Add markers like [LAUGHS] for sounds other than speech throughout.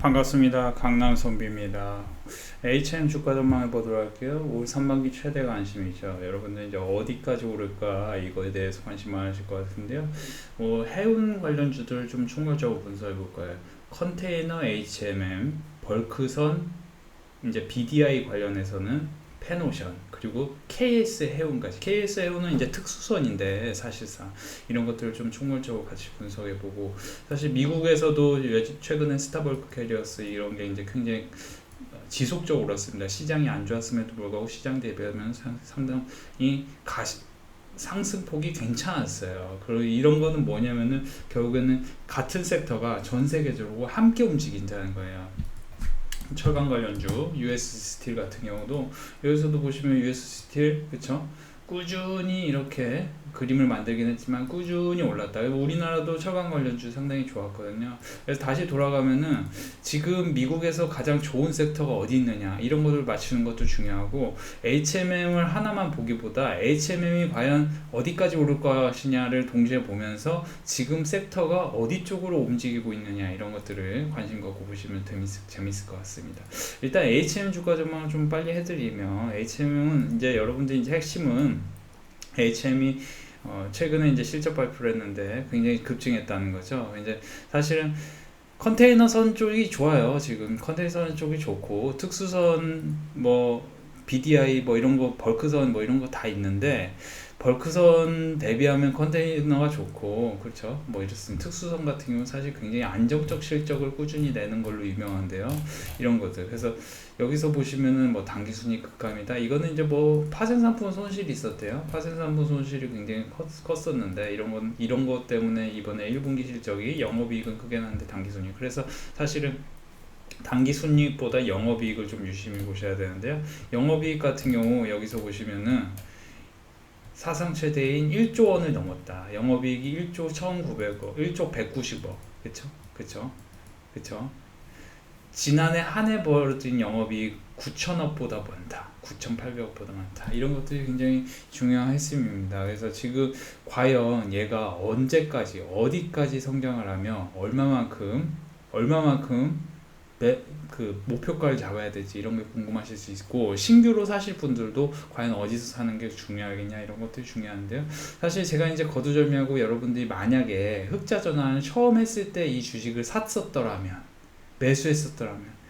반갑습니다. 강남 선비입니다. HM 주가 전망해 보도록 할게요. 올 상반기 최대 관심이죠. 여러분들 이제 어디까지 오를까 이거에 대해서 관심 많으실 것 같은데요. 뭐 해운 관련주들 좀 총괄적으로 분석해 볼 거예요. 컨테이너 HMM, 벌크선, 이제 BDI 관련해서는 페노션 그리고 KS 해운까지 KS 해운은 이제 특수선인데 사실상 이런 것들을 좀 총괄적으로 같이 분석해 보고 사실 미국에서도 최근에 스타벌크 캐리어스 이런 게 이제 굉장히 지속적으로 올랐습니다. 시장이 안 좋았음에도 불구하고 시장 대비하면 상당히 가시, 상승폭이 괜찮았어요. 그리고 이런 거는 뭐냐면은 결국에는 같은 섹터가 전 세계적으로 함께 움직인다는 거예요. 철강 관련주 US 스틸 같은 경우도 여기서도 보시면 US 스틸 그쵸? 꾸준히 이렇게 그림을 만들긴 했지만 꾸준히 올랐다. 우리나라도 철강 관련주 상당히 좋았거든요. 그래서 다시 돌아가면은 지금 미국에서 가장 좋은 섹터가 어디 있느냐 이런 것을 맞추는 것도 중요하고 HMM을 하나만 보기보다 HMM이 과연 어디까지 오를 것이냐를 동시에 보면서 지금 섹터가 어디 쪽으로 움직이고 있느냐 이런 것들을 관심 갖고 보시면 재밌을, 재밌을 것 같습니다. 일단 HM 주가 전망을 좀 빨리 해드리면 HM은 이제 여러분들 이제 핵심은 HM이 어, 최근에 이제 실적 발표를 했는데 굉장히 급증했다는 거죠. 이제 사실은 컨테이너선 쪽이 좋아요. 지금 컨테이너선 쪽이 좋고 특수선 뭐 BDI 뭐 이런 거 벌크선 뭐 이런 거 다 있는데 벌크선 대비하면 컨테이너가 좋고 그렇죠? 뭐 이렇습니다. 특수선 같은 경우는 사실 굉장히 안정적 실적을 꾸준히 내는 걸로 유명한데요. 이런 것들. 그래서 여기서 보시면은 뭐 단기 순위 극감이다. 이거는 이제 뭐 파생 상품 손실이 있었대요. 파생 상품 손실이 굉장히 컸, 었는데 이런 건 이런 것 때문에 이번에 1분기 실적이 영업이익은 크게 나는데 단기 순위 그래서 사실은 단기 순이익보다 영업이익을 좀 유심히 보셔야 되는데요 영업이익 같은 경우 여기서 보시면은 사상 최대인 1조 원을 넘었다. 영업이익이 1조 1,900억, 1조 190억. 그쵸? 그쵸? 그쵸? 지난해 한 해 벌어진 영업이익 9천억보다 많다. 9,800억보다 많다. 이런 것들이 굉장히 중요한 핵심입니다. 그래서 지금 과연 얘가 언제까지, 어디까지 성장을 하며 얼마만큼, 얼마만큼 매, 그 목표가를 잡아야 될지 이런 게 궁금하실 수 있고 신규로 사실 분들도 과연 어디서 사는 게 중요하겠냐 이런 것들이 중요한데요. 사실 제가 이제 거두절미하고 여러분들이 만약에 흑자 전환을 처음 했을 때 이 주식을 샀었더라면 매수했었더라면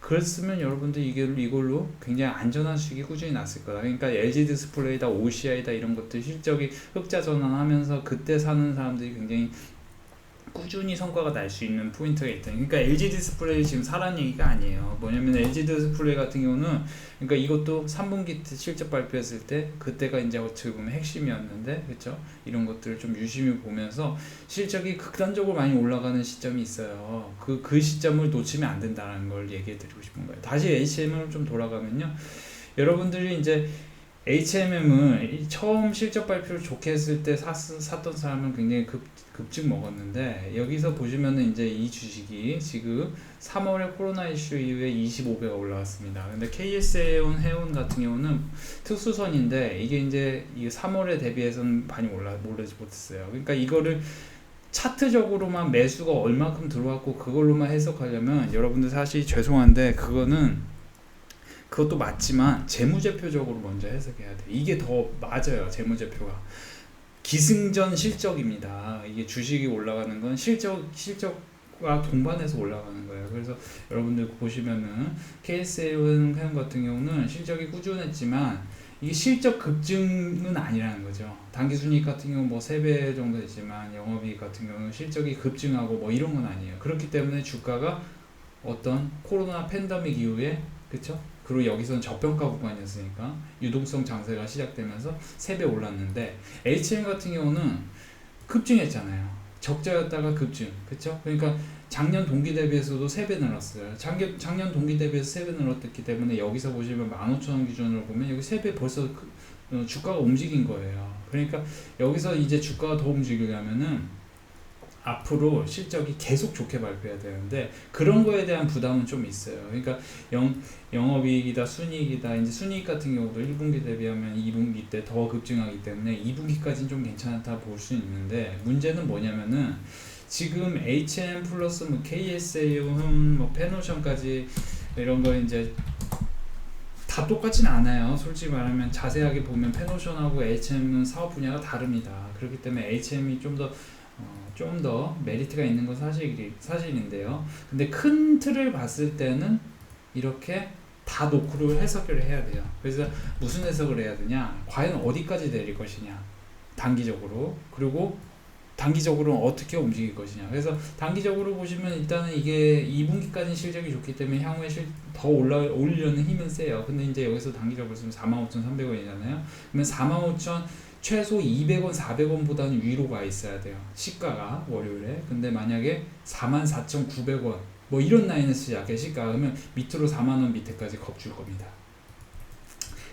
그랬으면 여러분들 이게 이걸로 굉장히 안전한 수익이 꾸준히 났을 거다. 그러니까 LG 디스플레이다, OCI다 이런 것들 실적이 흑자 전환하면서 그때 사는 사람들이 굉장히 꾸준히 성과가 날 수 있는 포인트가 있다. 그러니까 LG 디스플레이 지금 사라는 얘기가 아니에요. 뭐냐면 LG 디스플레이 같은 경우는 그러니까 이것도 3분기 실적 발표했을 때 그때가 이제 어떻게 보면 핵심이었는데 그렇죠? 이런 것들을 좀 유심히 보면서 실적이 극단적으로 많이 올라가는 시점이 있어요. 그그 그 시점을 놓치면 안 된다는 걸 얘기해 드리고 싶은 거예요. 다시 HM을 좀 돌아가면요. 여러분들이 이제 HMM은 처음 실적 발표를 좋게 했을 때 샀, 샀던 사람은 굉장히 급, 급증 먹었는데 여기서 보시면은 이제 이 주식이 지금 3월에 코로나 이슈 이후에 25배가 올라왔습니다. 근데 KS해운 해운 같은 경우는 특수선인데 이게 이제 이 3월에 대비해서는 많이 올라 올라지 못했어요. 그러니까 이거를 차트적으로만 매수가 얼마큼 들어왔고 그걸로만 해석하려면 여러분들 사실 죄송한데 그거는 그것도 맞지만 재무제표적으로 먼저 해석해야 돼. 이게 더 맞아요. 재무제표가. 기승전 실적입니다. 이게 주식이 올라가는 건 실적 실적과 동반해서 올라가는 거예요. 그래서 여러분들 보시면은 KSL 회원 같은 경우는 실적이 꾸준했지만 이게 실적 급증은 아니라는 거죠. 단기 순이익 같은 경우 뭐 3배 정도 되지만 영업이익 같은 경우는 실적이 급증하고 뭐 이런 건 아니에요. 그렇기 때문에 주가가 어떤 코로나 팬데믹 이후에 그쵸? 그리고 여기서는 저평가 구간이었으니까 유동성 장세가 시작되면서 3배 올랐는데 HM 같은 경우는 급증했잖아요. 적자였다가 급증. 그쵸? 그러니까 작년 동기 대비해서도 3배 늘었어요. 작년, 작년 동기 대비해서 3배 늘었기 때문에 여기서 보시면 15,000원 기준으로 보면 여기 3배 벌써 그, 어, 주가가 움직인 거예요. 그러니까 여기서 이제 주가가 더 움직이려면은 앞으로 실적이 계속 좋게 발표해야 되는데 그런 거에 대한 부담은 좀 있어요. 그러니까 영, 영업이익이다, 순이익이다. 이제 순이익 같은 경우도 1분기 대비하면 2분기 때 더 급증하기 때문에 2분기까지는 좀 괜찮다 볼 수 있는데 문제는 뭐냐면은 지금 HM 플러스 뭐 KSA용 뭐 페노션까지 이런 거 이제 다 똑같진 않아요. 솔직히 말하면 자세하게 보면 페노션하고 HM은 사업 분야가 다릅니다. 그렇기 때문에 HM이 좀더 어, 좀 더 메리트가 있는 건 사실 사실인데요. 근데 큰 틀을 봤을 때는 이렇게 다 노크를 해석을 해야 돼요. 그래서 무슨 해석을 해야 되냐? 과연 어디까지 내릴 것이냐? 단기적으로 그리고 단기적으로 어떻게 움직일 것이냐. 그래서 단기적으로 보시면 일단은 이게 2분기까지 실적이 좋기 때문에 향후에 실, 더 올라 올리려는 힘은 세요. 근데 이제 여기서 단기적으로 보면 45,300원이잖아요. 그러면 45,000 최소 200원, 400원보다는 위로 가 있어야 돼요. 시가가 월요일에. 근데 만약에 44,900원 뭐 이런 라인에서 시작해 시가 그러면 밑으로 4만 원 밑에까지 겁줄 겁니다.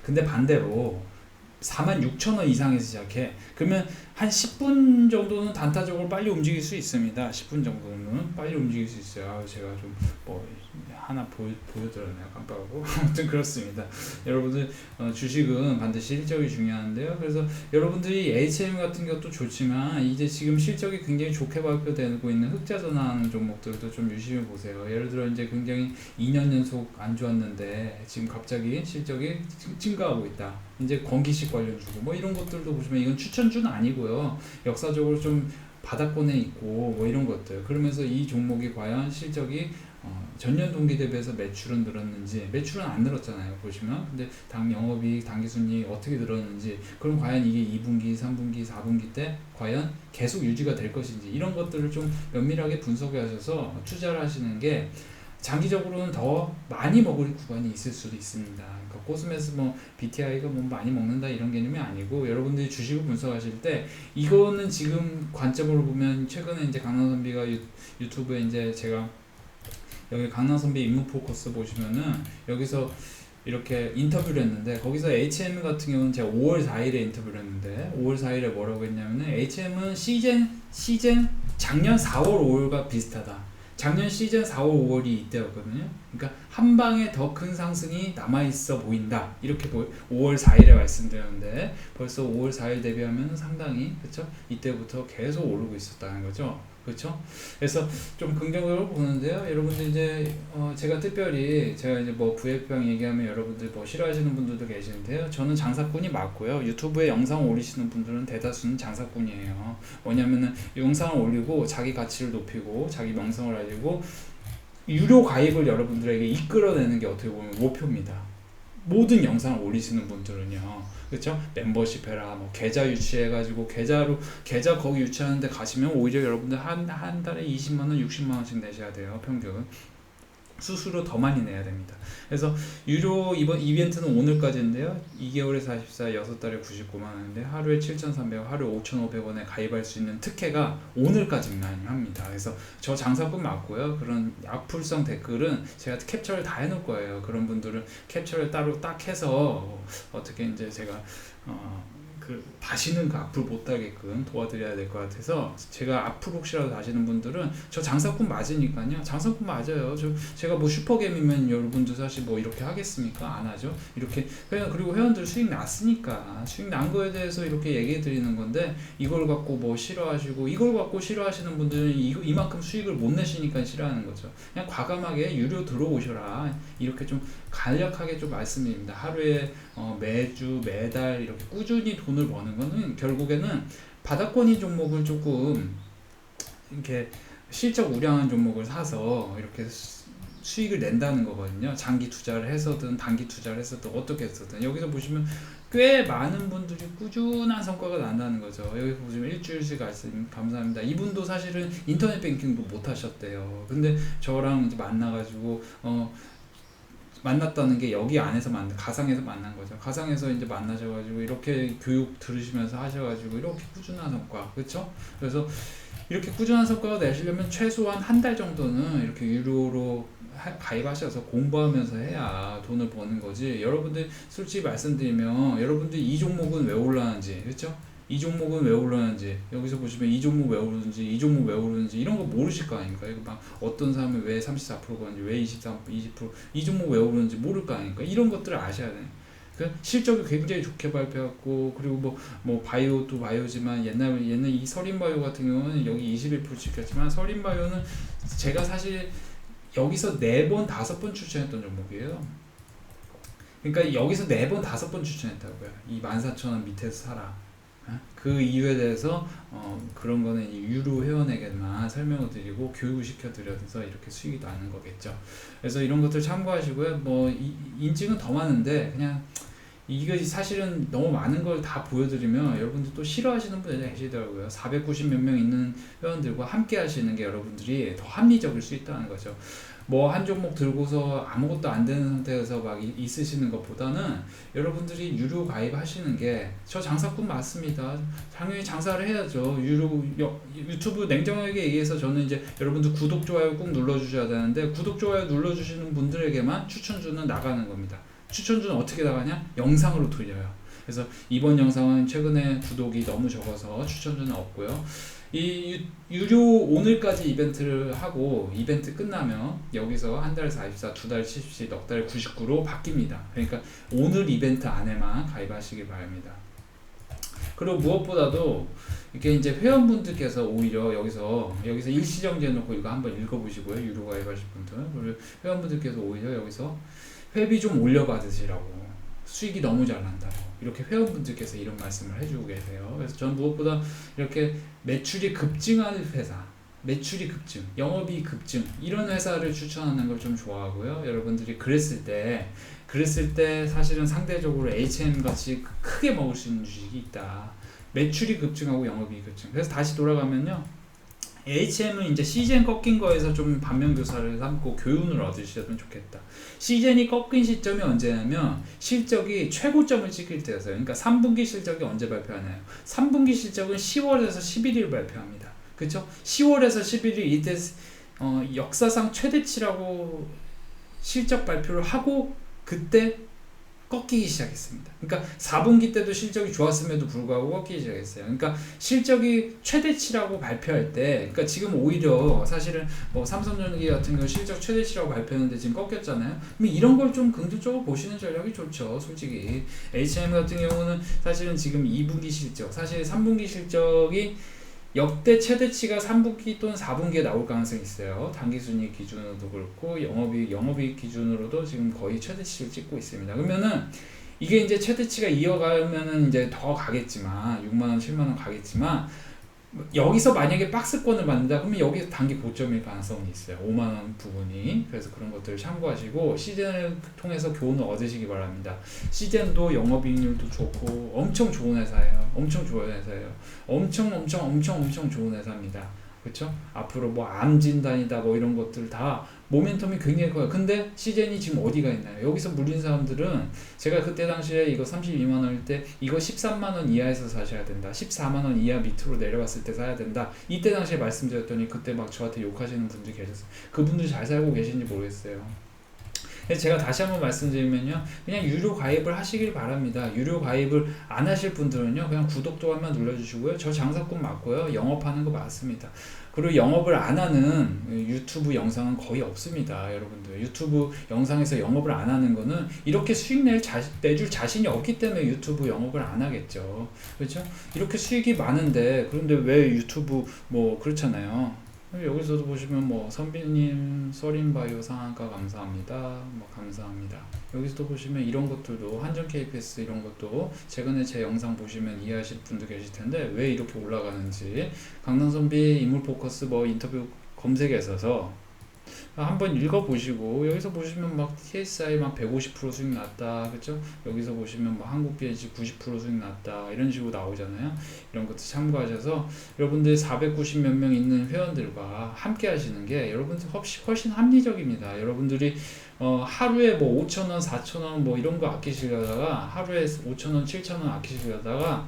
근데 반대로 4만 6천 원 이상에서 시작해. 그러면 한 10분 정도는 단타적으로 빨리 움직일 수 있습니다. 10분 정도는 빨리 움직일 수 있어요. 아, 제가 좀 뭐 하나 보여, 보여드렸네요. 깜빡하고. [LAUGHS] 아무튼 그렇습니다. 여러분들 어, 주식은 반드시 실적이 중요한데요. 그래서 여러분들이 HM 같은 것도 좋지만 이제 지금 실적이 굉장히 좋게 발표되고 있는 흑자 전환하는 종목들도 좀 유심히 보세요. 예를 들어 이제 굉장히 2년 연속 안 좋았는데 지금 갑자기 실적이 증가하고 있다. 이제 건기식 관련주고 뭐 이런 것들도 보시면 이건 추천주는 아니고요. 역사적으로 좀 바닥권에 있고 뭐 이런 것들 그러면서 이 종목이 과연 실적이 어, 전년 동기 대비해서 매출은 늘었는지 매출은 안 늘었잖아요 보시면 근데 당 영업이익 당기순이익 어떻게 늘었는지 그럼 과연 이게 2분기 3분기 4분기 때 과연 계속 유지가 될 것인지 이런 것들을 좀 면밀하게 분석해 하셔서 투자를 하시는 게 장기적으로는 더 많이 먹을 구간이 있을 수도 있습니다. 그러니까 코스메스 뭐 BTI가 뭐 많이 먹는다 이런 개념이 아니고 여러분들이 주식을 분석하실 때 이거는 지금 관점으로 보면 최근에 이제 강남 선비가 유, 유튜브에 이제 제가 여기 강남 선비 임무 포커스 보시면은 여기서 이렇게 인터뷰를 했는데 거기서 H&M 같은 경우는 제가 5월 4일에 인터뷰를 했는데 5월 4일에 뭐라고 했냐면은 H&M은 시즌 시즌 작년 4월 5월과 비슷하다. 작년 시즌 4월 5월이 이때였거든요. 그러니까 한 방에 더 큰 상승이 남아 있어 보인다. 이렇게 5월 4일에 말씀드렸는데 벌써 5월 4일 대비하면 상당히 그렇죠? 이때부터 계속 오르고 있었다는 거죠. 그렇죠? 그래서 좀 긍정적으로 보는데요. 여러분들 이제 어 제가 특별히 제가 이제 뭐 부회병 얘기하면 여러분들 뭐 싫어하시는 분들도 계시는데요. 저는 장사꾼이 맞고요. 유튜브에 영상 올리시는 분들은 대다수는 장사꾼이에요. 뭐냐면은 영상을 올리고 자기 가치를 높이고 자기 명성을 알리고 유료 가입을 여러분들에게 이끌어내는 게 어떻게 보면 목표입니다. 모든 영상을 올리시는 분들은요. 그렇죠? 멤버십 해라, 뭐 계좌 유치해가지고 계좌로 계좌 거기 유치하는데 가시면 오히려 여러분들 한한 달에 20만 원, 60만 원씩 내셔야 돼요 평균. 수수료 더 많이 내야 됩니다. 그래서 유료 이번 이벤트는 오늘까지인데요. 2개월에 44, 6달에 99만 원인데 하루에 7,300원, 하루에 5,500원에 가입할 수 있는 특혜가 오늘까지만 합니다. 그래서 저 장사꾼 맞고요. 그런 악플성 댓글은 제가 캡처를 다 해놓을 거예요. 그런 분들은 캡처를 따로 딱 해서 어떻게 이제 제가 어, 그 다시는 그 앞으로 못 달게끔 도와드려야 될 것 같아서 제가 앞으로 혹시라도 다시는 분들은 저 장사꾼 맞으니까요. 장사꾼 맞아요. 저 제가 뭐 슈퍼겜이면 여러분들 사실 뭐 이렇게 하겠습니까? 안 하죠. 이렇게 그냥 그리고 회원들 수익 났으니까 수익 난 거에 대해서 이렇게 얘기해 드리는 건데 이걸 갖고 뭐 싫어하시고 이걸 갖고 싫어하시는 분들은 이, 이만큼 수익을 못 내시니까 싫어하는 거죠. 그냥 과감하게 유료 들어오셔라. 이렇게 좀 간략하게 좀 말씀드립니다. 하루에 어, 매주 매달 이렇게 꾸준히 돈을 버는 거는 결국에는 바닥권이 종목을 조금 이렇게 실적 우량한 종목을 사서 이렇게 수익을 낸다는 거거든요. 장기 투자를 해서든 단기 투자를 해서든 어떻게 해서든 여기서 보시면 꽤 많은 분들이 꾸준한 성과가 난다는 거죠. 여기 보시면 일주일씩 말씀 감사합니다. 이분도 사실은 인터넷 뱅킹도 못 하셨대요. 근데 저랑 이제 만나가지고 어 만났다는 게 여기 안에서 만 가상에서 만난 거죠. 가상에서 이제 만나셔가지고 이렇게 교육 들으시면서 하셔가지고 이렇게 꾸준한 성과, 그렇죠? 그래서 이렇게 꾸준한 성과가 내시려면 최소한 한 달 정도는 이렇게 유료로 가입하셔서 공부하면서 해야 돈을 버는 거지. 여러분들 솔직히 말씀드리면 여러분들 이 종목은 왜 올라가는지, 그렇죠? 이 종목은 왜 오르는지 여기서 보시면 이 종목 왜 오르는지 이 종목 왜 오르는지 이런 거 모르실 거 아닙니까? 이거 막 어떤 사람이 왜 34% 가 는지 왜 23, 20%이 종목 왜 오르는지 모를 거 아닙니까? 이런 것들을 아셔야 돼요. 그 실적이 굉장히 좋게 발표했고 그리고 뭐 뭐 바이오도 바이오지만 옛날 옛날 이 서린바이오 같은 경우는 여기 21% 지켰지만 서린바이오는 제가 사실 여기서 네 번 다섯 번 추천했던 종목이에요. 그러니까 여기서 네 번 다섯 번 추천했다고요. 이 14,000원 밑에서 사라. 어? 그 이유에 대해서 어, 그런 거는 이 유료 회원에게만 설명을 드리고 교육을 시켜드려서 이렇게 수익이 나는 거겠죠. 그래서 이런 것들 참고하시고요. 뭐 이, 인증은 더 많은데 그냥 이게 사실은 너무 많은 걸 다 보여드리면 여러분들 또 싫어하시는 분들이 계시더라고요. 490 몇 명 있는 회원들과 함께 하시는 게 여러분들이 더 합리적일 수 있다는 거죠. 뭐 한 종목 들고서 아무것도 안 되는 상태에서 막 이- 있으시는 것보다는 여러분들이 유료 가입하시는 게 저 장사꾼 맞습니다. 당연히 장사를 해야죠. 유료 여- 유튜브 냉정하게 얘기해서 저는 이제 여러분들 구독 좋아요 꾹 눌러 주셔야 되는데 구독 좋아요 눌러 주시는 분들에게만 추천주는 나가는 겁니다. 추천주는 어떻게 나가냐? 영상으로 돌려요. 그래서 이번 영상은 최근에 구독이 너무 적어서 추천주는 없고요. 이 유, 유료 오늘까지 이벤트를 하고 이벤트 끝나면 여기서 한 달 44, 두 달 70, 넉 달 99로 바뀝니다. 그러니까 오늘 이벤트 안에만 가입하시길 바랍니다. 그리고 무엇보다도 이게 이제 회원분들께서 오히려 여기서 여기서 일시정지 해놓고 이거 한번 읽어보시고요. 유료 가입하실 분들 그리고 회원분들께서 오히려 여기서 회비 좀 올려받으시라고 수익이 너무 잘 난다고 이렇게 회원분들께서 이런 말씀을 해주고 계세요. 그래서 전 무엇보다 이렇게 매출이 급증하는 회사, 매출이 급증, 영업이 급증 이런 회사를 추천하는 걸 좀 좋아하고요. 여러분들이 그랬을 때 그랬을 때 사실은 상대적으로 H&M 같이 크게 먹을 수 있는 주식이 있다. 매출이 급증하고 영업이 급증. 그래서 다시 돌아가면요. H&M은 이제 시즌 꺾인 거에서 좀 반면교사를 삼고 교훈을 얻으시면 좋겠다. 시즌이 꺾인 시점이 언제냐면 실적이 최고점을 찍힐 때였어요. 그러니까 3분기 실적이 언제 발표하나요? 3분기 실적은 10월에서 11일 발표합니다. 그렇죠? 10월에서 11일 이때 어, 역사상 최대치라고 실적 발표를 하고 그때 꺾이기 시작했습니다. 그러니까 4분기 때도 실적이 좋았음에도 불구하고 꺾이기 시작했어요. 그러니까 실적이 최대치라고 발표할 때, 그러니까 지금 오히려 사실은 뭐 삼성전기 같은 경우 실적 최대치라고 발표했는데 지금 꺾였잖아요. 이런 걸 좀 긍정적으로 보시는 전략이 좋죠, 솔직히. H&M 같은 경우는 사실은 지금 2분기 실적, 사실 3분기 실적이 역대 최대치가 3분기 또는 4분기에 나올 가능성이 있어요. 단기순이익 기준으로도 그렇고 영업이익, 영업이익 기준으로도 지금 거의 최대치를 찍고 있습니다. 그러면은 이게 이제 최대치가 이어가면은 이제 더 가겠지만 6만 원, 7만 원 가겠지만 여기서 만약에 박스권을 만든다 그러면 여기서 단기 고점일 가능성이 있어요. 5만 원 부분이. 그래서 그런 것들을 참고하시고 시즌을 통해서 교훈을 얻으시기 바랍니다. 시즌도 영업이익률도 좋고 엄청 좋은 회사예요. 엄청 좋은 회사예요. 엄청 엄청 엄청 엄청 좋은 회사입니다. 그렇죠? 앞으로 뭐 암 진단이다 뭐 이런 것들 다 모멘텀이 굉장히 커요. 근데 시즌이 지금 어디가 있나요? 여기서 물린 사람들은 제가 그때 당시에 이거 32만 원일 때 이거 13만 원 이하에서 사셔야 된다. 14만 원 이하 밑으로 내려갔을 때 사야 된다. 이때 당시에 말씀드렸더니 그때 막 저한테 욕하시는 분들이 계셨어요. 그분들 잘 살고 계신지 모르겠어요. 제가 다시 한번 말씀드리면요. 그냥 유료 가입을 하시길 바랍니다. 유료 가입을 안 하실 분들은요. 그냥 구독도 한번 눌러주시고요. 저 장사꾼 맞고요. 영업하는 거 맞습니다. 그리고 영업을 안 하는 유튜브 영상은 거의 없습니다. 여러분들. 유튜브 영상에서 영업을 안 하는 거는 이렇게 수익 낼 자, 내줄 자신이 없기 때문에 유튜브 영업을 안 하겠죠. 그렇죠? 이렇게 수익이 많은데 그런데 왜 유튜브 뭐 그렇잖아요. 여기서도 보시면 뭐 선비님 서린 바이오 상한가 감사합니다. 뭐 감사합니다. 여기서도 보시면 이런 것들도 한전 KPS 이런 것도 최근에 제 영상 보시면 이해하실 분도 계실 텐데 왜 이렇게 올라가는지 강남 선비 인물 포커스 뭐 인터뷰 검색에 있어서 한번 읽어보시고 여기서 보시면 막 TSI 막 150% 수익 났다 그죠 여기서 보시면 뭐 한국 BH 90% 수익 났다 이런 식으로 나오잖아요. 이런 것도 참고하셔서 여러분들 490 몇 명 있는 회원들과 함께 하시는 게 여러분들 훨씬, 합리적입니다. 여러분들이 어, 하루에 뭐 5천 원 4천 원 뭐 이런 거 아끼시려다가 하루에 5천 원 7천 원 아끼시려다가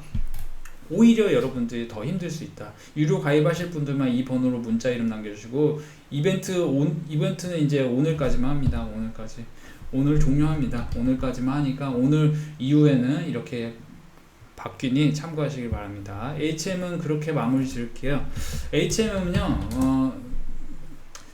오히려 여러분들이 더 힘들 수 있다. 유료 가입하실 분들만 이 번호로 문자 이름 남겨주시고 이벤트 온 이벤트는 이제 오늘까지만 합니다. 오늘까지 오늘 종료합니다. 오늘까지만 하니까 오늘 이후에는 이렇게 바뀌니 참고하시길 바랍니다. HM은 그렇게 마무리 지을게요. HM은요. 어,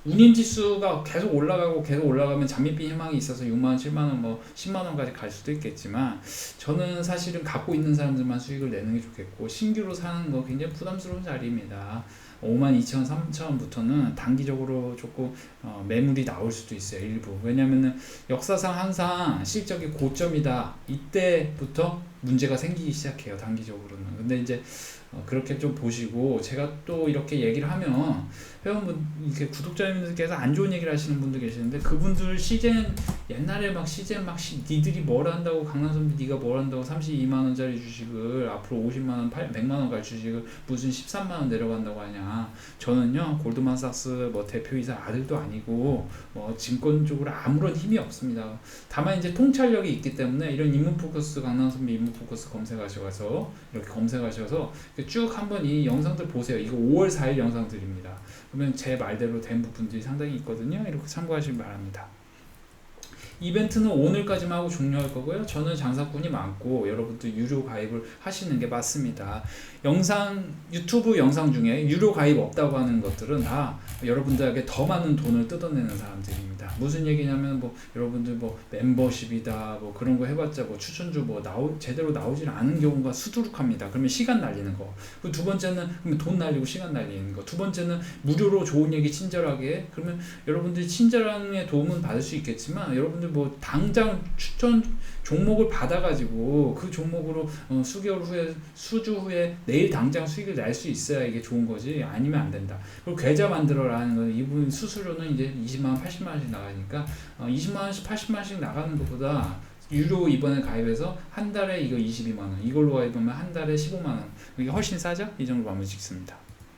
운임 지수가 계속 올라가고 계속 올라가면 장밋빛 희망이 있어서 6만 원, 7만 원, 뭐 10만 원까지 갈 수도 있겠지만 저는 사실은 갖고 있는 사람들만 수익을 내는 게 좋겠고 신규로 사는 거 굉장히 부담스러운 자리입니다. 5만 2천, 3천부터는 단기적으로 조금 어, 매물이 나올 수도 있어요. 일부. 왜냐면은 역사상 항상 실적이 고점이다. 이때부터 문제가 생기기 시작해요. 단기적으로는. 근데 이제 어, 그렇게 좀 보시고 제가 또 이렇게 얘기를 하면 회원분 이렇게 구독자님들께서 안 좋은 얘기를 하시는 분들 계시는데 그분들 시젠 옛날에 막 시젠 막 시, 니들이 뭘 한다고 강남선비 네가 뭘 한다고 32만 원짜리 주식을 앞으로 50만 원, 8, 100만 원갈 주식을 무슨 13만 원 내려간다고 하냐. 저는요 골드만삭스 뭐 대표이사 아들도 아니고 뭐 증권 쪽으로 아무런 힘이 없습니다. 다만 이제 통찰력이 있기 때문에 이런 인문 포커스 강남선비 인문 포커스 검색하셔서 이렇게 검색하셔서 쭉 한번 이 영상들 보세요. 이거 5월 4일 영상들입니다. 그러면 제 말대로 된 부분들이 상당히 있거든요. 이렇게 참고하시기 바랍니다. 이벤트는 오늘까지만 하고 종료할 거고요. 저는 장사꾼이 많고 여러분도 유료 가입을 하시는 게 맞습니다. 영상 유튜브 영상 중에 유료 가입 없다고 하는 것들은 다 여러분들에게 더 많은 돈을 뜯어내는 사람들입니다. 무슨 얘기냐면 뭐 여러분들 뭐 멤버십이다 뭐 그런 거 해봤자 뭐 추천주 뭐 나오 제대로 나오질 않은 경우가 수두룩합니다. 그러면 시간 날리는 거. 그리고 두 번째는 그러면 돈 날리고 시간 날리는 거. 두 번째는 무료로 좋은 얘기 친절하게 그러면 여러분들이 친절함의 도움은 받을 수 있겠지만 여러분들 뭐 당장 추천 종목을 받아가지고 그 종목으로 어, 수개월 후에 수주 후에 내일 당장 수익을 낼 수 있어야 이게 좋은 거지 아니면 안 된다. 그리고 계좌 만들어라 는건 이분 수수료는 이제 20만 원, 80만 원씩 나가니까 어, 20만 원씩, 80만 원씩 나가는 것보다 유료 이번에 가입해서 한 달에 이거 22만 원 이걸로 가입하면 한 달에 15만 원 이게 훨씬 싸죠? 이 정도 마무리 짓습니다.